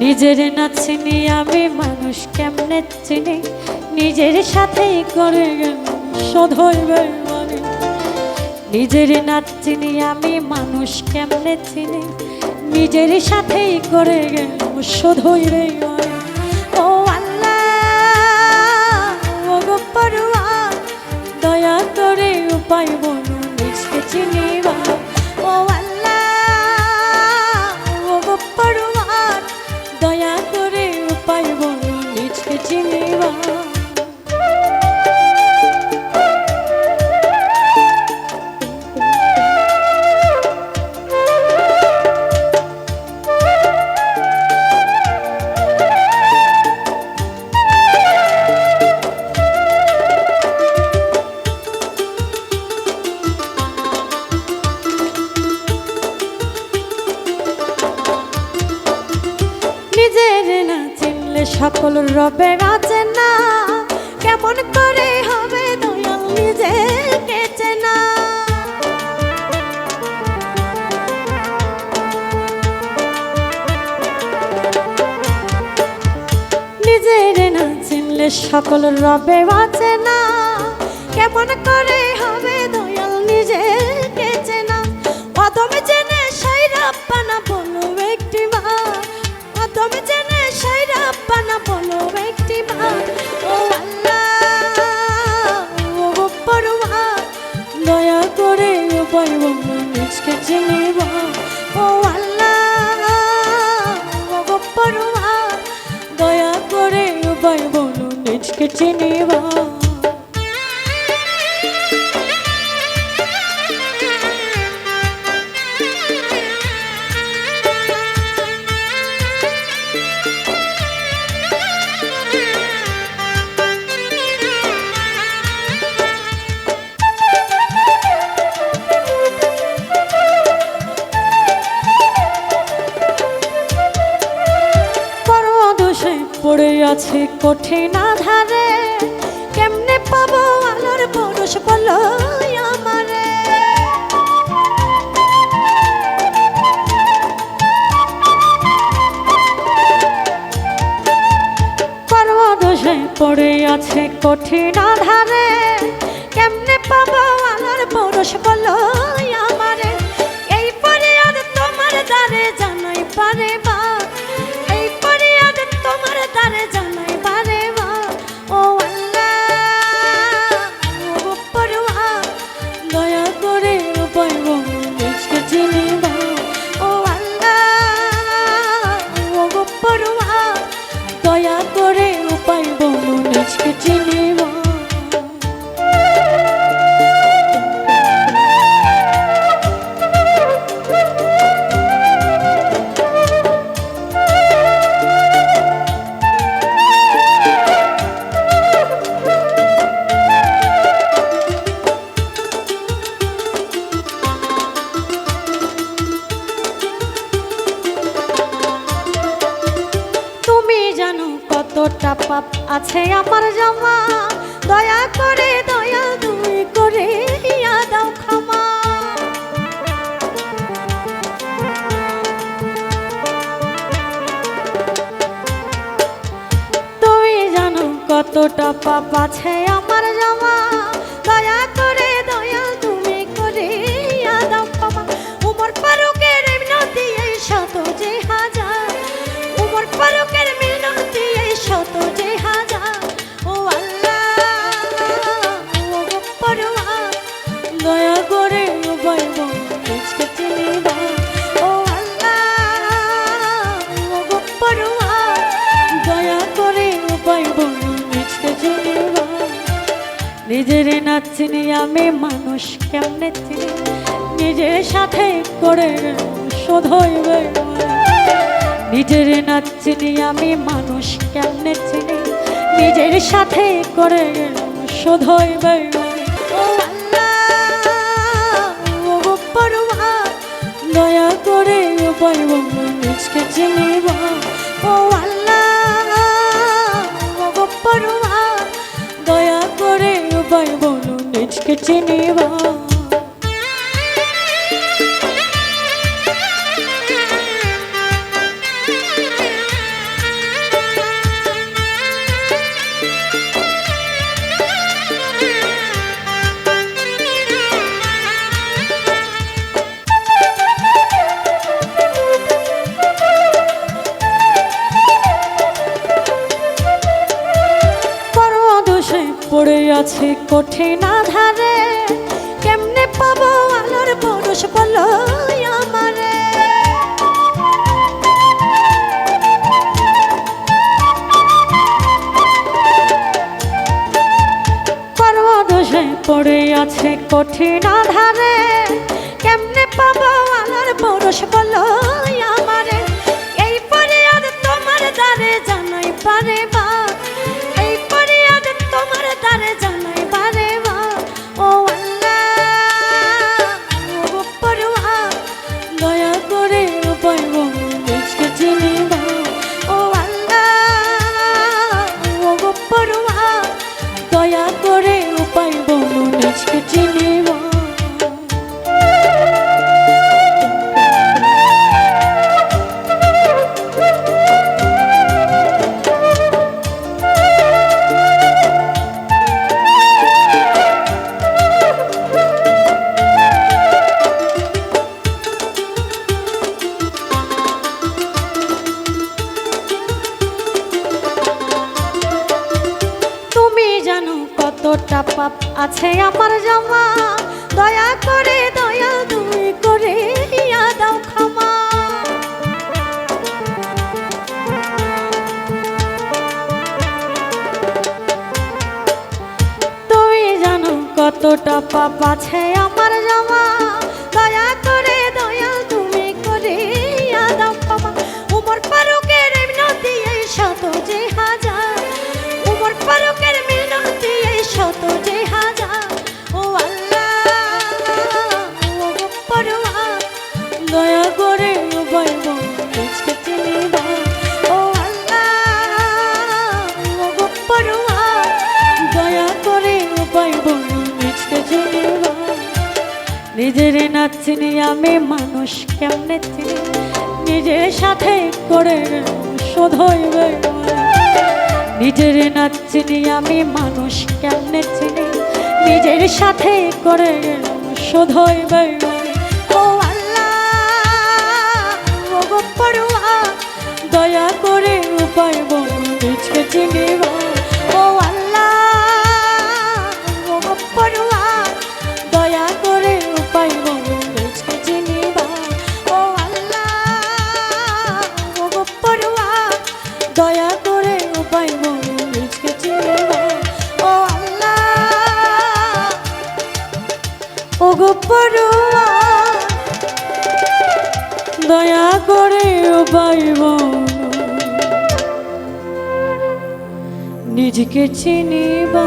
নিজের না চিনি আমি মানুষ কেমনে চিনি? নিজের সাথেই করে গেল মানে নিজের না চিনি আমি মানুষ কেমনে চিনি? নিজের সাথেই করে গেল মানে ও আল্লাহ দয়া করে উপায় বলো, নিজকে চিনিবা রবে আছে না। কেমন করে হবে দয়াল নিজে কেচে না। নিজের না চিনলে সকল রবে আছে না। বলো নিজকে চিনিবা ও আল্লাহ পরোয়া দয়া করে বলো নিজকে চিনিবা পড়ে আছে কঠিন আধারে। কেমনে পাবো আলোর পরশ বলো পড়ে আছে কঠিন আধারে। কেমনে পাবো আলোর পরশ বলো আমারে? এই ফরিয়াদ তোমার দ্বারে জানাই পারে বা কতটা পাপ আছে আমার জমা। দয়া করে, দয়া তুমি করে দাও ক্ষমা। তুমি জানো কতটা পাপ আছে আমার জমা। নিজের না চিনি আমি মানুষ কেমনে চিনি? নিজের সাথে করে শোধ হইবে নিজের না চিনি আমি মানুষ কেমনে চিনি? নিজের সাথে করে শোধ হইবে ও আল্লাহ, ও গো পরোয়ার, দয়া করে উপায় বলো নিজকে চিনিব। ও আল্লাহ দয়া করে উপায় বলো নিজকে আছে কঠিন আধারে, কেমনে পাবো আলোর পরশ বলো আমারে? পড়ে আছে কঠিন আধারে, কেমনে পাবো আলোর পরশ বলো কতটা পাপ আছে আমার জমা? দয়া করে দয়া তুমি করে দাও ক্ষমা। তুমি জানো কতটা পাপ আছে আমার জমা? দয়া করে নিজের না চিনি আমি মানুষ কেমনে চিনি? নিজের সাথে করে শোধ হইবে নিজের না চিনি আমি মানুষ কেমনে চিনি? নিজের সাথে করে শোধ হইবে ও আল্লাহ দয়া করে উপায় বল, নিজকে চিনিব পাইব নিজকে চিনিবা